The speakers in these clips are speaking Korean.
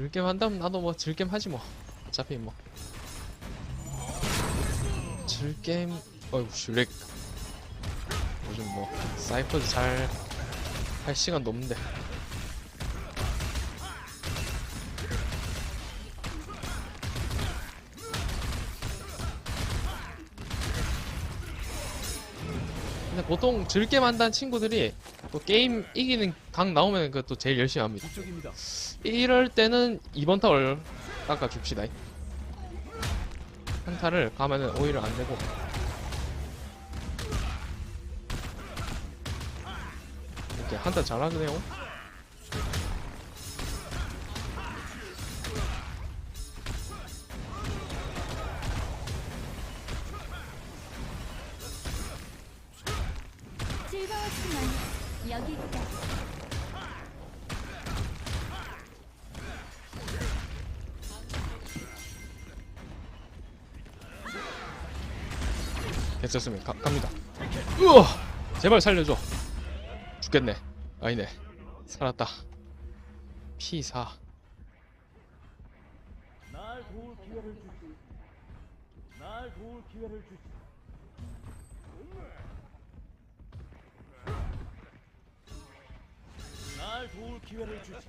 즐겜 한다면 나도 뭐 즐겜 하지 뭐. 어차피 뭐. 즐겜 어이구 슈렉. 요즘 뭐 사이퍼도 잘 할 시간도 없는데. 근데 보통 즐겜 한다는 친구들이 또 게임 이기는 강 나오면 그것도 제일 열심히 합니다. 이럴 때는 2번 타워를 깎아 줍시다. 한타를 가면은 오히려 안 되고. 이렇게 한타 잘하네요. 됐었으면 가, 갑니다. 우와! 제발 살려줘. 죽겠네. 아니네. 살았다. P4. 날 도울 기회를 주지. 날 도울 기회를 주지. 날 도울 기회를 주지.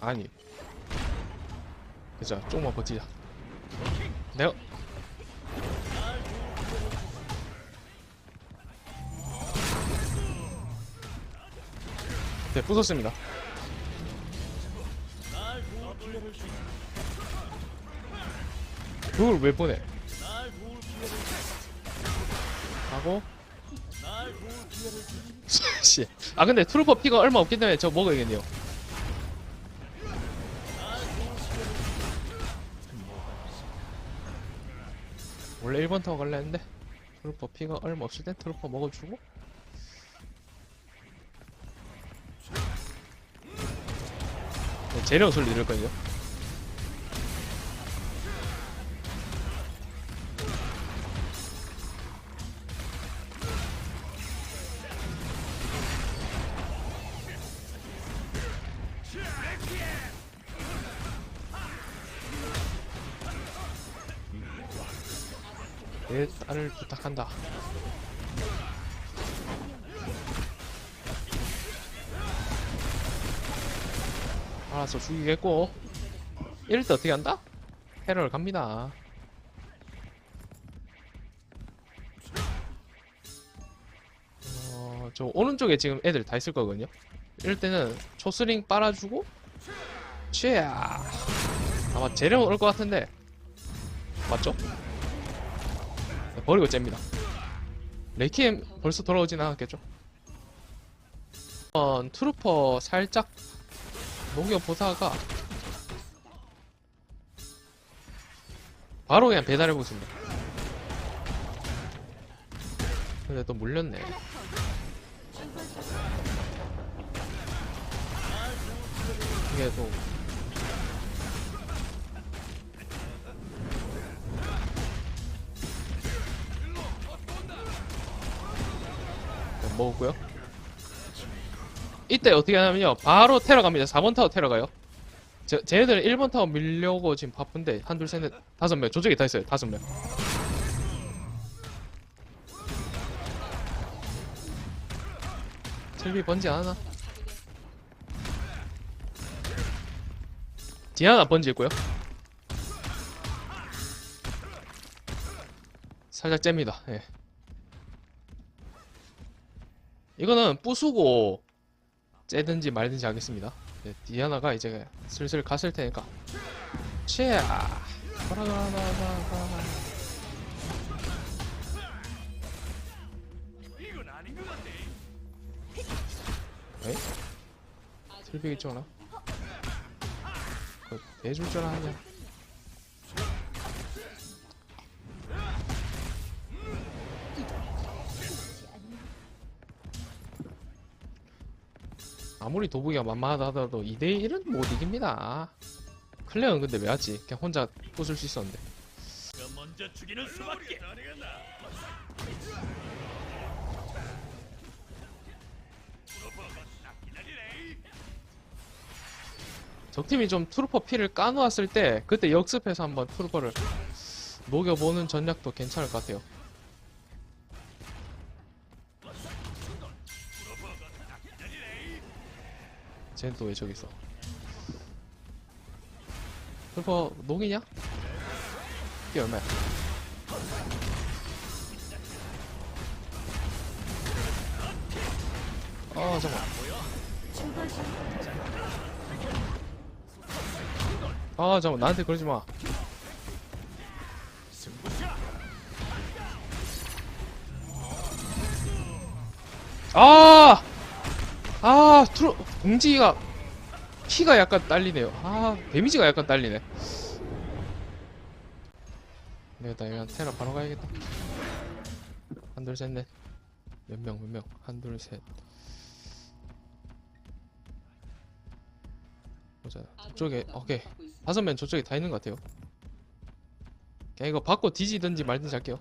아니. 그자 조금만 버티자. 내가 네, 부쉈습니다. 날 도울 기회를 주지. 그걸 왜 보내? 날 도울 기회를 주지. 하고 날 도울 기회를 주지. 씨. 아 근데 트루퍼 피가 얼마 없기 때문에 저 먹어야겠네요. 원래 1번 타워 갈래 했는데 트루퍼 피가 얼마 없을 때 트루퍼 먹어주고 네, 재료 소리 들을 거예요. 내 딸을 부탁한다. 알아서 죽이겠고 이럴 때 어떻게 한다? 테러를 갑니다. 어, 저 오른쪽에 지금 애들 다 있을 거거든요. 이럴 때는 초스링 빨아주고 취야 아마 재령 올것 같은데 맞죠? 네, 버리고 잽니다. 레이키엠 벌써 돌아오진 않았겠죠? 어, 트루퍼 살짝 녹여보다가 바로 그냥 배달해보겠습니다. 근데 또 물렸네. 이게 또 먹었고요. 이때 어떻게 하냐면요. 바로 테러 갑니다. 4번 타워 테러 가요. 제, 쟤네들은 1번 타워 밀려고 지금 바쁜데 한, 둘, 셋, 넷, 다섯 명. 저쪽에 다 있어요. 다섯 명. 틀비 번지 안 하나? 디아나 번지 있고요. 살짝 잽니다. 예. 이거는 부수고 째든지 말든지 하겠습니다. 네, 디아나가 이제 슬슬 갔을 테니까. 치야. 가라 가라 가라 가라. 에? 있잖아. 그 대줄 줄 아냐? 아무리 도부기가 만만하다 하더라도 2대1은 못 이깁니다. 클레어는 근데 왜 하지? 그냥 혼자 부술 수 있었는데. 먼저 죽이는 수밖에. 적팀이 좀 트루퍼 피를 까놓았을 때 그때 역습해서 한번 트루퍼를 녹여보는 전략도 괜찮을 것 같아요. 쟤는 또 왜 저기 있어? 트루퍼 녹이냐? 이게 얼마야? 아 잠깐. 아 잠깐 나한테 그러지 마. 아! 아, 트로, 공지가, 키가 약간 딸리네요. 아, 데미지가 약간 딸리네. 내가 나 이거 테라 바로 가야겠다. 한, 둘, 셋, 넷. 몇 명, 몇 명. 한, 둘, 셋. 보자. 저쪽에, 오케이. 다섯 명 저쪽에 다 있는 것 같아요. 그냥 이거 받고 뒤지든지 말든지 할게요.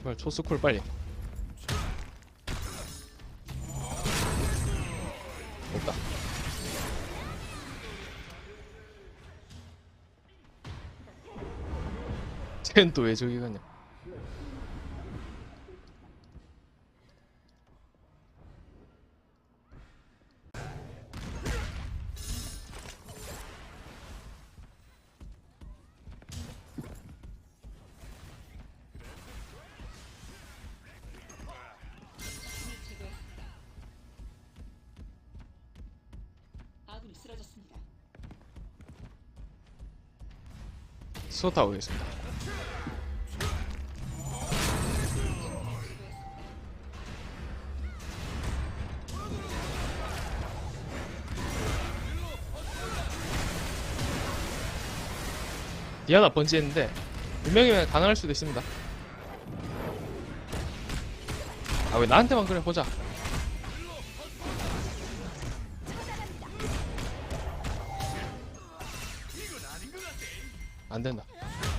제발 초스쿨 빨리. 없다. 쟤는 또왜 저기 가냐? 수호타 오겠습니다. 디아나 번지했는데 분명히면 가능할 수도 있습니다. 아 왜 나한테만 그래 보자. 안 된다.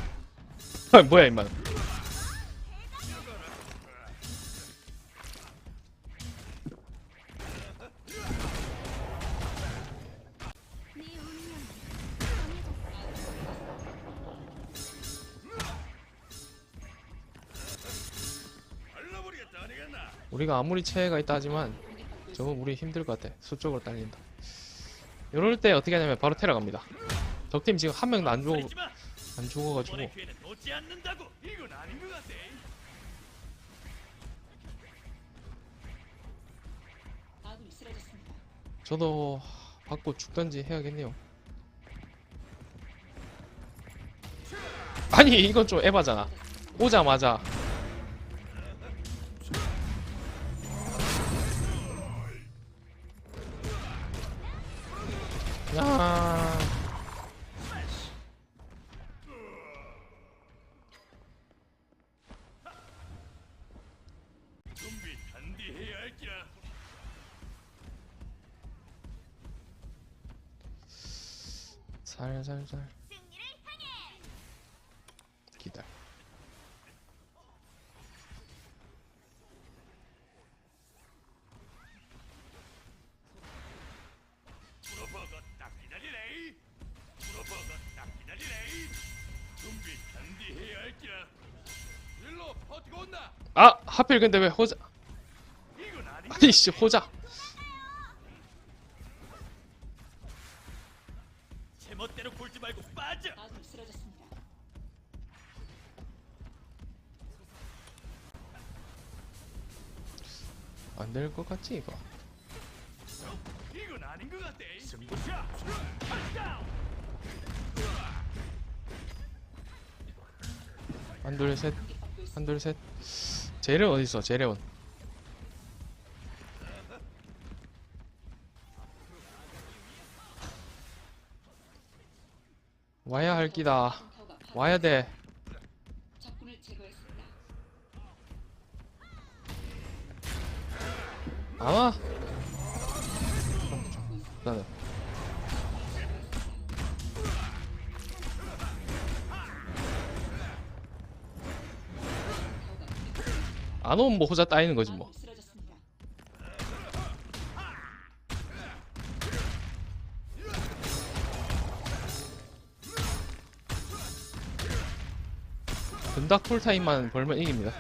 아, 뭐야 임마. 우리가 아무리 체해가 있다 하지만 저건 우리 힘들 것 같아. 수적으로 딸린다. 이럴 때 어떻게 하냐면 바로 테러 갑니다. 적팀 지금 한 명도 안 죽어 안 죽어가지고. 저도 받고 죽던지 해야겠네요. 아니 이건 좀 에바잖아. 오자마자 준비 단디해야 할 기라. 살살살 하필 근데 왜 호자 이건 아닌 아니 씨 호자 제멋대로 굴지 말고 빠져. 아군이 쓰러졌습니다. 안 될 것 같지 이거. 이건 아닌 것 같아. 승부샷. touchdown. 한둘 셋, 한둘 셋. 제레온 어디 있어? 제레온. 와야 할 기다. 파괴- 와야 돼. 아마. 나는 안 오면 뭐 호자 따이는 거지 뭐. 근닥 쿨타임만 벌면 이깁니다.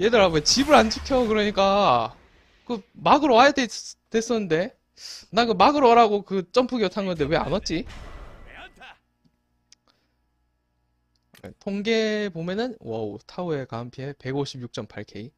얘들아 왜 집을 안 지켜 그러니까. 그 막으러 와야 됐, 됐었는데. 나 그 막으러 오라고 그 점프기어 탄 건데 왜 안 왔지? 통계 보면은 와우 타워의 가한 피해 156.8K